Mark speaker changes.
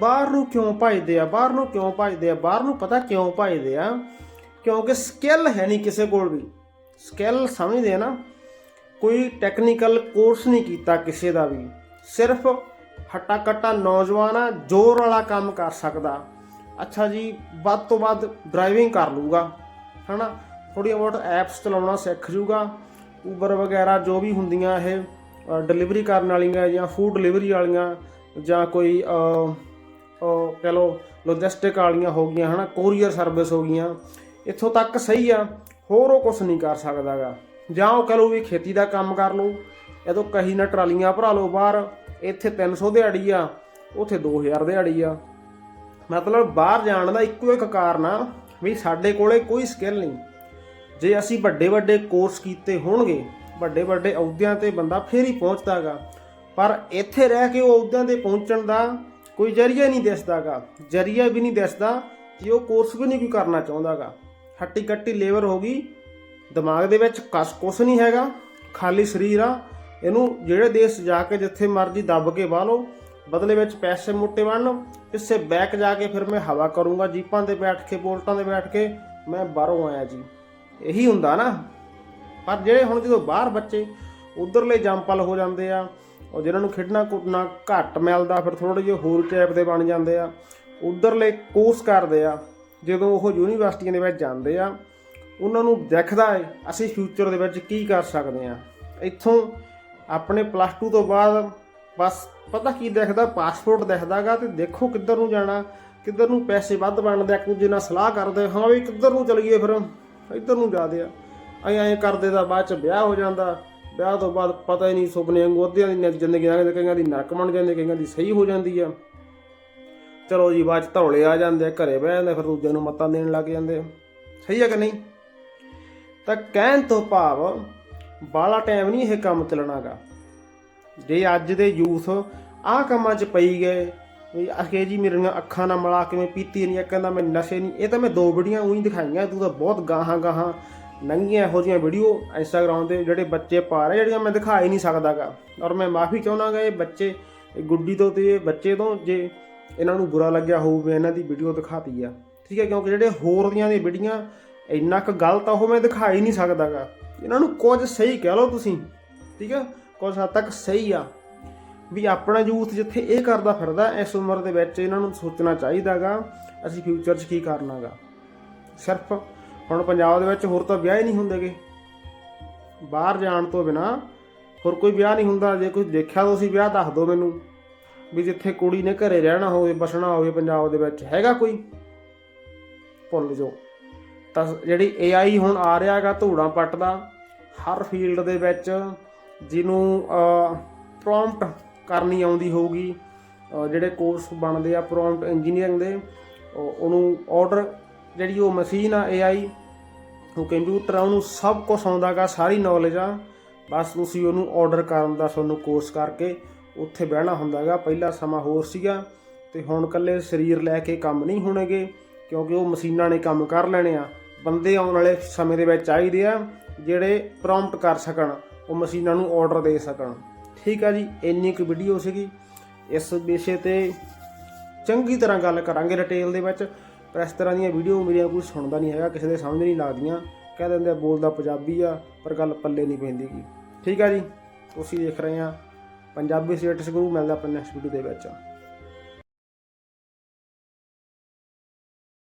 Speaker 1: ਬਾਹਰ ਨੂੰ ਕਿਉਂ ਭਜਦੇ ਆ? ਬਾਹਰ ਨੂੰ ਕਿਉਂ ਭਜਦੇ ਆ? ਬਾਹਰ ਨੂੰ ਪਤਾ ਕਿਉਂ ਭਜਦੇ ਆ? ਕਿਉਂਕਿ ਸਕਿੱਲ ਹੈ ਨਹੀਂ ਕਿਸੇ ਕੋਲ ਵੀ। ਸਕਿੱਲ ਸਮਝਦੇ ਆ ਨਾ। ਕੋਈ ਟੈਕਨੀਕਲ ਕੋਰਸ ਨਹੀਂ ਕੀਤਾ ਕਿਸੇ ਦਾ ਵੀ। ਸਿਰਫ ਹੱਟਾ ਕੱਟਾ ਨੌਜਵਾਨ ਆ, ਜ਼ੋਰ ਵਾਲਾ ਕੰਮ ਕਰ ਸਕਦਾ। ਅੱਛਾ ਜੀ, ਵੱਧ ਤੋਂ ਵੱਧ ਡਰਾਈਵਿੰਗ ਕਰ ਲੂਗਾ ਹਨਾ? ਥੋੜ੍ਹੀਆਂ ਬਹੁਤ ਐਪਸ ਚਲਾਉਣਾ ਸਿੱਖ ਜੂਗਾ। ਉਬਰ ਵਗੈਰਾ ਜੋ ਵੀ ਹੁੰਦੀਆਂ ਇਹ ਡਿਲੀਵਰੀ ਕਰਨ ਵਾਲੀਆਂ ਜਾਂ ਫੂਡ ਡਿਲੀਵਰੀ ਵਾਲੀਆਂ ਜਾਂ ਕੋਈ ਕਹ ਲਓ ਲੌਜਿਸਟਿਕ ਵਾਲੀਆਂ ਹੋ ਗਈਆਂ, ਹਨਾ ਕੋਰੀਅਰ ਸਰਵਿਸ ਹੋ ਗਈਆਂ, ਇੱਥੋਂ ਤੱਕ ਸਹੀ ਆ, ਹੋਰ ਉਹ ਕੁਝ ਨਹੀਂ ਕਰ ਸਕਦਾਗਾ। ਜਾਂ ਉਹ ਕਹ ਲਓ ਵੀ ਖੇਤੀ ਦਾ ਕੰਮ ਕਰ ਲਓ, ਇਹਦੋਂ ਕਹੀ ਨਾ ਟਰਾਲੀਆਂ ਭਰਾ ਲਓ ਬਾਹਰ, ਇੱਥੇ 300 ਦਿਹਾੜੀ ਆ, ਉੱਥੇ 2000 ਦਿਹਾੜੀ ਆ। ਮਤਲਬ ਬਾਹਰ ਜਾਣ ਦਾ ਇੱਕੋ ਇੱਕ ਕਾਰਨ ਆ ਵੀ ਸਾਡੇ ਕੋਲੇ ਕੋਈ ਸਕਿੱਲ ਨਹੀਂ। ਜੇ ਅਸੀਂ ਵੱਡੇ ਵੱਡੇ ਕੋਰਸ ਕੀਤੇ ਹੋਣਗੇ, ਵੱਡੇ ਵੱਡੇ ਅਹੁਦਿਆਂ ਤੇ ਬੰਦਾ ਫੇਰ ਹੀ ਪਹੁੰਚਦਾਗਾ। ਪਰ ਇੱਥੇ ਰਹਿ ਕੇ ਉਹ ਅਹੁਦਿਆਂ ਤੇ ਪਹੁੰਚਣ ਦਾ ਕੋਈ ਜਰੀਆ ਨਹੀਂ ਦਿਸਦਾਗਾ। ਜਰੀਆ ਵੀ ਨਹੀਂ ਦਿਸਦਾ ਕਿ ਉਹ ਕੋਰਸ ਵੀ ਨਹੀਂ ਕੋਈ ਕਰਨਾ ਚਾਹੁੰਦਾਗਾ। ਹੱਟੀ ਕੱਟੀ ਲੇਬਰ ਹੋ ਗਈ। ਦਿਮਾਗ ਦੇ ਵਿੱਚ ਕਸ ਕੁਛ ਨਹੀਂ ਹੈਗਾ। ਖਾਲੀ ਸਰੀਰ ਆ। ਇਹਨੂੰ ਜਿਹੜੇ ਦੇਸ਼ ਜਾ ਕੇ ਜਿੱਥੇ ਮਰਜ਼ੀ ਦੱਬ ਕੇ ਬਾਹ ਲਓ। ਬਦਲੇ ਵਿੱਚ ਪੈਸੇ ਮੁੱਟੇ ਬਣਨ ਪਿੱਛੇ ਬੈਕ ਜਾ ਕੇ ਫਿਰ ਮੈਂ ਹਵਾ ਕਰੂੰਗਾ, ਜੀਪਾਂ ਤੇ ਬੈਠ ਕੇ, ਬੋਲਟਾਂ ਤੇ ਬੈਠ ਕੇ ਮੈਂ ਬਾਹਰੋਂ ਆਇਆ ਜੀ। ਇਹੀ ਹੁੰਦਾ ਨਾ। ਪਰ ਜਿਹੜੇ ਹੁਣ ਜਦੋਂ ਬਾਹਰ ਬੱਚੇ ਉਧਰਲੇ ਜੰਪਲ ਹੋ ਜਾਂਦੇ ਆ ਔਰ ਜਿਹਨਾਂ ਨੂੰ ਖੇਡਣਾ ਕੁੱਟਣਾ ਘੱਟ ਮਿਲਦਾ, ਫਿਰ ਥੋੜੇ ਜਿਹੇ ਹੋਰ ਟਾਈਪ ਦੇ ਬਣ ਜਾਂਦੇ ਆ। ਉਧਰਲੇ ਕੋਰਸ ਕਰਦੇ ਆ, ਜਦੋਂ ਉਹ ਯੂਨੀਵਰਸਿਟੀਆਂ ਦੇ ਵਿੱਚ ਜਾਂਦੇ ਆ, ਉਹਨਾਂ ਨੂੰ ਦਿਖਦਾ ਹੈ, ਅਸੀਂ ਫਿਊਚਰ ਦੇ ਵਿੱਚ ਕੀ ਕਰ ਸਕਦੇ ਆ। ਇੱਥੋਂ ਆਪਣੇ ਪਲੱਸ 2 ਤੋਂ ਬਾਅਦ ਬਸ ਪਤਾ ਕੀ ਦਿਖਦਾ ਪਾਸਪੋਰਟ ਦਿਖਦਾਗਾ ਤੇ ਦੇਖੋ ਕਿੱਧਰ ਨੂੰ ਜਾਣਾ, ਕਿੱਧਰ ਨੂੰ ਪੈਸੇ ਵੱਧ ਬਣਦੇ ਆ, ਇੱਕ ਦੂਜੇ ਨਾਲ ਸਲਾਹ ਕਰਦੇ ਹਾਂ ਵੀ ਕਿੱਧਰ ਨੂੰ ਚਲੀਏ ਫਿਰ, ਇੱਧਰ ਨੂੰ ਜਾਦੇ ਆ। ਐਂ ਐਂ ਕਰਦੇ ਤਾਂ ਬਾਅਦ ਚ ਵਿਆਹ ਹੋ ਜਾਂਦਾ। ਵਿਆਹ ਤੋਂ ਬਾਅਦ ਪਤਾ ਹੀ ਨਹੀਂ, ਸੁਪਨੇ ਵਾਂਗੂ ਅੱਧਿਆਂ ਦੀ ਜ਼ਿੰਦਗੀ ਲੰਘਦੀ ਕਈਆਂ ਦੀ ਨਰਕ ਬਣ ਜਾਂਦੀ, ਕਈਆਂ ਦੀ ਸਹੀ ਹੋ ਜਾਂਦੀ ਆ। ਚਲੋ ਜੀ, ਬਾਅਦ ਧੌਲੇ ਆ ਜਾਂਦੇ, ਘਰੇ ਬਹਿ ਜਾਂਦੇ, ਫਿਰ ਦੂਜਿਆਂ ਨੂੰ ਮੱਤਾਂ ਦੇਣ ਲੱਗ ਜਾਂਦੇ। ਸਹੀ ਆ ਕਿ ਨਹੀਂ? ਤਾਂ ਕਹਿਣ ਤੋਂ ਭਾਵ ਬਾਲਾ ਟਾਈਮ ਨਹੀਂ ਇਹ ਕੰਮ ਚੱਲਣਾਗਾ। ਜੇ ਅੱਜ ਦੇ ਯੂਥ ਆਹ ਕੰਮਾਂ 'ਚ ਪਈ ਗਏ, ਵੀ ਅਖੇ ਜੀ ਮੇਰੀਆਂ ਅੱਖਾਂ ਨਾਲ ਮਲਾ ਕੇ ਮੈਂ ਪੀਤੀ ਨਹੀਂ ਕਹਿੰਦਾ ਮੈਂ ਨਸ਼ੇ ਨਹੀਂ ਇਹ ਤਾਂ ਮੈਂ ਦੋ ਵੀਡੀਓ ਉਹੀ ਦਿਖਾਈਆਂ, ਤੂੰ ਤਾਂ ਬਹੁਤ ਗਾਹਾਂ ਗਾਹਾਂ ਨੰਗੀਆਂ ਇਹੋ ਜਿਹੀਆਂ ਵੀਡੀਓ ਇੰਸਟਾਗ੍ਰਾਮ ਤੇ ਜਿਹੜੇ ਬੱਚੇ ਪਾ ਰਹੇ ਜਿਹੜੀਆਂ ਮੈਂ ਦਿਖਾ ਹੀ ਨਹੀਂ ਸਕਦਾਗਾ। ਔਰ ਮੈਂ ਮਾਫੀ ਚਾਹੁੰਦਾਗਾ ਇਹ ਬੱਚੇ ਗੁੱਡੀ ਤੋਂ ਤੇ ਇਹ ਬੱਚੇ ਤੋਂ ਜੇ ਇਹਨਾਂ ਨੂੰ ਬੁਰਾ ਲੱਗਿਆ ਹੋਊ ਇਹਨਾਂ ਦੀ ਵੀਡੀਓ ਦਿਖਾਤੀ ਆ। ਠੀਕ ਹੈ, ਕਿਉਂਕਿ ਜਿਹੜੇ ਹੋਰ ਦੀਆਂ ਦੀ ਵੀਡੀਆਂ ਇੰਨਾ ਕੁ ਗਲਤ ਆ, ਉਹ ਮੈਂ ਦਿਖਾ ਹੀ ਨਹੀਂ ਸਕਦਾਗਾ। ਇਹਨਾਂ ਨੂੰ ਕੁਝ ਸਹੀ ਕਹਿ ਲਓ ਤੁਸੀਂ। ਠੀਕ ਹੈ, ਕੁਝ ਹੱਦ ਤੱਕ ਸਹੀ ਆ। ਵੀ ਆਪਣਾ ਯੂਥ ਜਿੱਥੇ ਇਹ ਕਰਦਾ ਫਿਰਦਾ, ਇਸ ਉਮਰ ਦੇ ਵਿੱਚ ਇਹਨਾਂ ਨੂੰ ਸੋਚਣਾ ਚਾਹੀਦਾਗਾ, ਅਸੀਂ ਫਿਊਚਰ 'ਚ ਕੀ ਕਰਨਾਗਾ। ਸਿਰਫ ਹੁਣ ਪੰਜਾਬ ਦੇ ਵਿੱਚ ਹੋਰ ਤਾਂ ਵਿਆਹ ਹੀ ਨਹੀਂ ਹੁੰਦੇਗੇ। ਬਾਹਰ ਜਾਣ ਤੋਂ ਬਿਨਾ ਹੋਰ ਕੋਈ ਵਿਆਹ ਨਹੀਂ ਹੁੰਦਾ। ਜੇ ਕੋਈ ਦੇਖਿਆ ਤੁਸੀਂ ਵਿਆਹ ਦੱਸ ਦਿਓ ਮੈਨੂੰ। ਵੀ ਜਿੱਥੇ ਕੁੜੀ ਨੇ ਘਰੇ ਰਹਿਣਾ ਹੋਵੇ, ਬਸਣਾ ਹੋਵੇ ਪੰਜਾਬ ਦੇ ਵਿੱਚ ਹੈਗਾ ਕੋਈ? ਭੁੱਲ ਜਾਓ। ਤਾਂ ਜਿਹੜੀ AI ਹੁਣ ਆ ਰਿਹਾ ਹੈਗਾ ਧੂੜਾਂ ਪੱਟਦਾ, ਹਰ ਫੀਲਡ ਦੇ ਵਿੱਚ ਜਿਹਨੂੰ ਪ੍ਰੌਮਪਟ ਕਰਨੀ ਆਉਂਦੀ ਹੋਊਗੀ ਜਿਹੜੇ ਕੋਰਸ ਬਣਦੇ ਆ ਪ੍ਰੌਮਪਟ ਇੰਜੀਨੀਅਰਿੰਗ ਦੇ ਉਹਨੂੰ ਆਰਡਰ ਜਿਹੜੀ ਉਹ ਮਸ਼ੀਨ ਆ AI ਉਹ ਕੰਪਿਊਟਰ ਆ ਉਹਨੂੰ ਸਭ ਕੁਝ ਆਉਂਦਾਗਾ, ਸਾਰੀ ਨੌਲੇਜ ਆ। ਬਸ ਤੁਸੀਂ ਉਹਨੂੰ ਆਰਡਰ ਕਰਨ ਦਾ ਤੁਹਾਨੂੰ ਕੋਰਸ ਕਰਕੇ ਉੱਥੇ ਬਹਿਣਾ ਹੁੰਦਾਗਾ। ਪਹਿਲਾ ਸਮਾਂ ਹੋਰ ਸੀਗਾ ਤੇ ਹੁਣ ਕੱਲੇ ਸਰੀਰ ਲੈ ਕੇ ਕੰਮ ਨਹੀਂ ਹੋਣਗੇ, ਕਿਉਂਕਿ ਉਹ ਮਸ਼ੀਨਾਂ ਨੇ ਕੰਮ ਕਰ ਲੈਣੇ ਆ। ਬੰਦੇ ਆਉਣ ਵਾਲੇ ਸਮੇਂ ਦੇ ਵਿੱਚ ਚਾਹੀਦੇ ਆ ਜਿਹੜੇ ਪ੍ਰੌਮਪਟ ਕਰ ਸਕਣ, ਉਹ ਮਸ਼ੀਨਾਂ ਨੂੰ ਆਰਡਰ ਦੇ ਸਕਣ। ਠੀਕ ਆ ਜੀ, ਇੰਨੀ ਕੁ ਵੀਡੀਓ ਸੀਗੀ। ਇਸ ਵਿਸ਼ੇ ਤੇ ਚੰਗੀ ਤਰ੍ਹਾਂ ਗੱਲ ਕਰਾਂਗੇ ਡਿਟੇਲ ਦੇ ਵਿੱਚ। ਪਰ ਇਸ ਤਰ੍ਹਾਂ ਦੀਆਂ ਵੀਡੀਓ ਮੇਰੀਆਂ ਕੋਈ ਸੁਣਦਾ ਨਹੀਂ ਹੈਗਾ, ਕਿਸੇ ਦੇ ਸਮਝ ਨਹੀਂ ਲੱਗਦੀਆਂ। ਕਹਿ ਦਿੰਦੇ ਬੋਲਦਾ ਪੰਜਾਬੀ ਆ, ਪਰ ਗੱਲ ਪੱਲੇ ਨਹੀਂ ਪੈਂਦੀ ਗੀ। ਠੀਕ ਆ ਜੀ? ਤੁਸੀਂ ਦੇਖ ਰਹੇ ਆ ਪੰਜਾਬੀ ਸਟੇਟਸ ਗੁਰੂ ਮਿਲਦਾ ਆਪਾਂ ਨੈਕਸਟ ਵੀਡੀਓ ਦੇ ਵਿੱਚ।